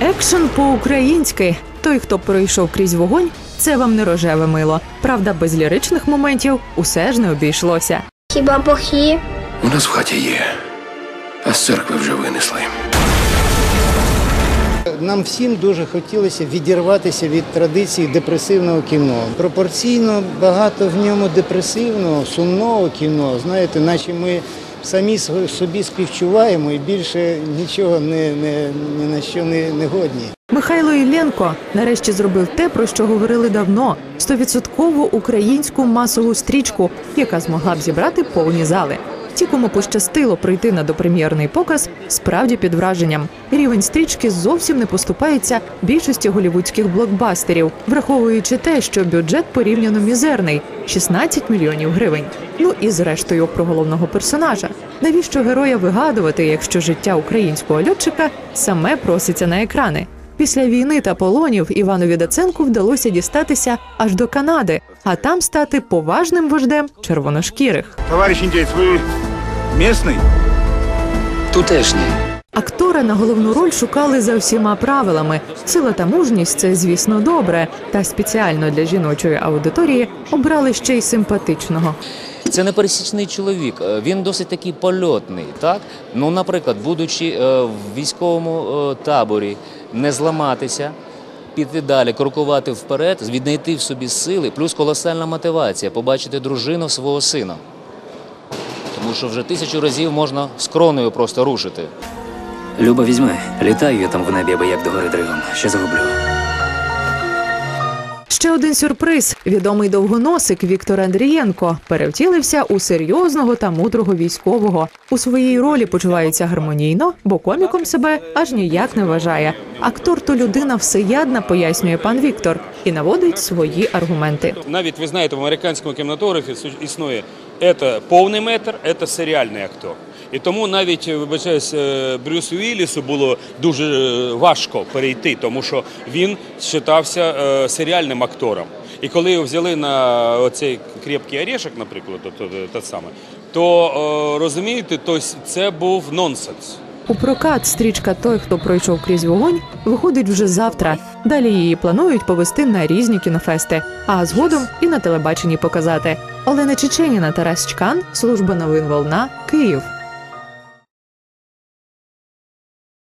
Екшен по-українськи. Той, хто пройшов крізь вогонь, це вам не рожеве мило. Правда, без ліричних моментів усе ж не обійшлося. Хіба бохи? У нас в хаті є, а з церкви вже винесли. Нам всім дуже хотілося відірватися від традиції депресивного кіно. Пропорційно багато в ньому депресивного, сумного кіно. Знаєте, наче ми самі собі співчуваємо і більше нічого не, не, ні на що не, не годні. Михайло Ілленко нарешті зробив те, про що говорили давно: стовідсоткову українську масову стрічку, яка змогла б зібрати повні зали. Ті, кому пощастило прийти на допрем'єрний показ, справді під враженням. Рівень стрічки зовсім не поступається більшості голівудських блокбастерів, враховуючи те, що бюджет порівняно мізерний 16 мільйонів гривень. Ну і зрештою про головного персонажа. Навіщо героя вигадувати, якщо життя українського льотчика саме проситься на екрани? Після війни та полонів Іванові Даценку вдалося дістатися аж до Канади, а там стати поважним вождем червоношкірих. Товарищ индейец, вы местный? Тутешні. Актора на головну роль шукали за всіма правилами. Сила та мужність це, звісно, добре. Та спеціально для жіночої аудиторії обрали ще й симпатичного. Це не пересічний чоловік, е, він досить такий польотний. Так? Ну, наприклад, будучи е, в військовому е, таборі, не зламатися, піти далі, крокувати вперед, віднайти в собі сили, плюс колосальна мотивація побачити дружину свого сина. Тому що вже тисячу разів можна з кроною просто рушити. Люба, візьми. Літаю я там в небі, аби як догори дригом. Ще загублю. Ще один сюрприз: відомий довгоносик Віктор Андрієнко перевтілився у серйозного та мудрого військового. У своїй ролі почувається гармонійно, бо коміком себе аж ніяк не вважає. Актор то людина всеядна, пояснює пан Віктор, і наводить свої аргументи. Навіть ви знаєте, в американському кінематографі існує це повний метр, це серіальний актор. І тому навіть вибачаюсь, е, Брюсу Віллісу було дуже е, важко перейти, тому що він вважався е, серіальним актором. І коли його взяли на оцей крепкий орешок, наприклад, от, от, те саме, то розумієте, то це був нонсенс. У прокат стрічка Той, хто пройшов крізь вогонь, виходить вже завтра. Далі її планують повести на різні кінофести, а згодом і на телебаченні показати. Олена Чеченіна, Тарас Чкан, служба новин Волна, Київ.